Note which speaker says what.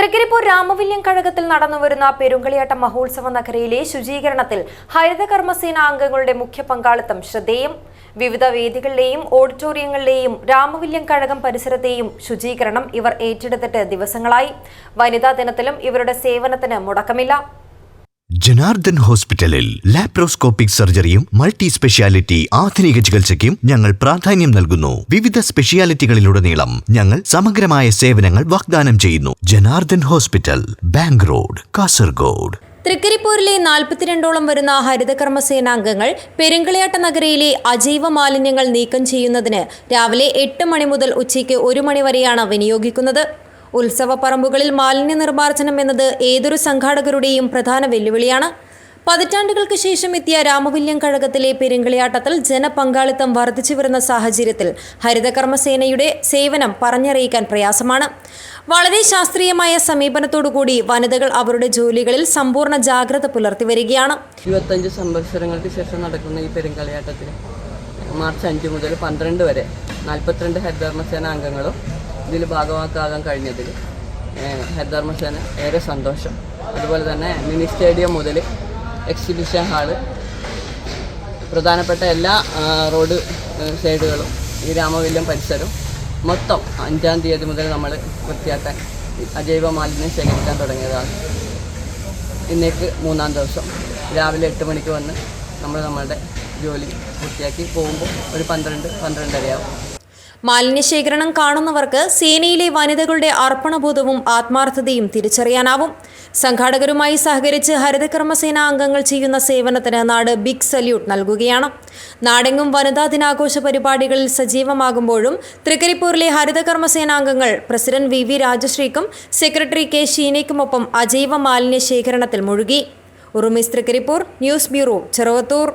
Speaker 1: തൃക്കരിപ്പൂർ രാമവില്യം കഴകത്തിൽ നടന്നുവരുന്ന പെരുങ്കളിയാട്ട മഹോത്സവ നഗരയിലെ ശുചീകരണത്തിൽ ഹരിതകർമ്മസേന അംഗങ്ങളുടെ മുഖ്യ പങ്കാളിത്തം ശ്രദ്ധേയം. വിവിധ വേദികളിലെയും ഓഡിറ്റോറിയങ്ങളിലെയും രാമവില്യം കഴകം പരിസരത്തെയും ശുചീകരണം ഇവർ ഏറ്റെടുത്തിട്ട് ദിവസങ്ങളായി. വനിതാ ദിനത്തിലും ഇവരുടെ സേവനത്തിന് മുടക്കമില്ല.
Speaker 2: ജനാർദ്ദൻ ഹോസ്പിറ്റലിൽ ലാപ്രോസ്കോപ്പിക് സർജറിയും മൾട്ടി സ്പെഷ്യാലിറ്റി ആധുനിക ചികിത്സയ്ക്കും ഞങ്ങൾ പ്രാധാന്യം നൽകുന്നു. വിവിധ സ്പെഷ്യാലിറ്റികളിലുടനീളം ഞങ്ങൾ സമഗ്രമായ സേവനങ്ങൾ വാഗ്ദാനം ചെയ്യുന്നു. Janardhan hospital bank road Kasaragod.
Speaker 1: തൃക്കരിപ്പൂരിലെ നാൽപ്പത്തിരണ്ടോളം വരുന്ന ഹരിതകർമ്മസേനാംഗങ്ങൾ പെരുങ്കളിയാട്ട നഗരയിലെ അജൈവ മാലിന്യങ്ങൾ നീക്കം ചെയ്യുന്നതിന് രാവിലെ എട്ട് മണി മുതൽ ഉച്ചയ്ക്ക് ഒരു മണി വരെയാണ് വിനിയോഗിക്കുന്നത്. ഉത്സവ പറമ്പുകളിൽ മാലിന്യ നിർമ്മാർജനം എന്നത് ഏതൊരു സംഘാടകരുടെയും പ്രധാന വെല്ലുവിളിയാണ്. പതിറ്റാണ്ടുകൾക്ക് ശേഷം എത്തിയ രാമവില്യം കഴകത്തിലെ പെരുങ്കളിയാട്ടത്തിൽ ജനപങ്കാളിത്തം വർദ്ധിച്ചു വരുന്ന സാഹചര്യത്തിൽ ഹരിതകർമ്മസേനയുടെ സേവനം പറഞ്ഞറിയിക്കാൻ പ്രയാസമാണ്. വളരെ ശാസ്ത്രീയമായ സമീപനത്തോടുകൂടി വനിതകൾ അവരുടെ ജോലികളിൽ സമ്പൂർണ ജാഗ്രത പുലർത്തി വരികയാണ്.
Speaker 3: ഇരുപത്തഞ്ച് സംവത്സരങ്ങൾക്ക് ശേഷം നടക്കുന്ന ഈ പെരുങ്കളിയാട്ടത്തിൽ മാർച്ച് അഞ്ച് മുതൽ പന്ത്രണ്ട് വരെ നാൽപ്പത്തിരണ്ട് ഹരിതകർമ്മസേന അംഗങ്ങളും ഇതിൽ ഭാഗമാക്കാകാൻ കഴിഞ്ഞതിൽ ഹരിതകർമ്മസേന ഏറെ സന്തോഷം. അതുപോലെ തന്നെ മിനി സ്റ്റേഡിയം മുതൽ എക്സിബിഷൻ ഹാൾ പ്രധാനപ്പെട്ട എല്ലാ റോഡ് സൈഡുകളും ഈ രാമവില്യം പരിസരവും മൊത്തം അഞ്ചാം തീയതി മുതൽ നമ്മൾ വൃത്തിയാക്കാൻ അജൈവ മാലിന്യം ശേഖരിക്കാൻ തുടങ്ങിയതാണ്. ഇന്നേക്ക് മൂന്നാം ദിവസം. രാവിലെ എട്ട് മണിക്ക് വന്ന് നമ്മൾ നമ്മളുടെ ജോലി പൂർത്തിയാക്കി പോകുമ്പോൾ ഒരു പന്ത്രണ്ട് പന്ത്രണ്ടരയാവും.
Speaker 1: മാലിന്യ ശേഖരണം കാണുന്നവർക്ക് സേനയിലെ വനിതകളുടെ അർപ്പണബോധവും ആത്മാർത്ഥതയും തിരിച്ചറിയാനാവും. സംഘാടകരുമായി സഹകരിച്ച് ഹരിതകർമ്മസേന അംഗങ്ങൾ ചെയ്യുന്ന സേവനത്തിന് നാട് ബിഗ് സല്യൂട്ട് നൽകുകയാണ്. നാടെങ്ങും വനിതാ ദിനാഘോഷ പരിപാടികളിൽ സജീവമാകുമ്പോഴും തൃക്കരിപ്പൂരിലെ ഹരിതകർമ്മസേനാംഗങ്ങൾ പ്രസിഡന്റ് വി വി രാജശ്രീക്കും സെക്രട്ടറി കെ ഷീനയ്ക്കുമൊപ്പം അജൈവ മാലിന്യ ശേഖരണത്തിൽ മുഴുകി. Urumis Thrikaripur news bureau Cheruvathur.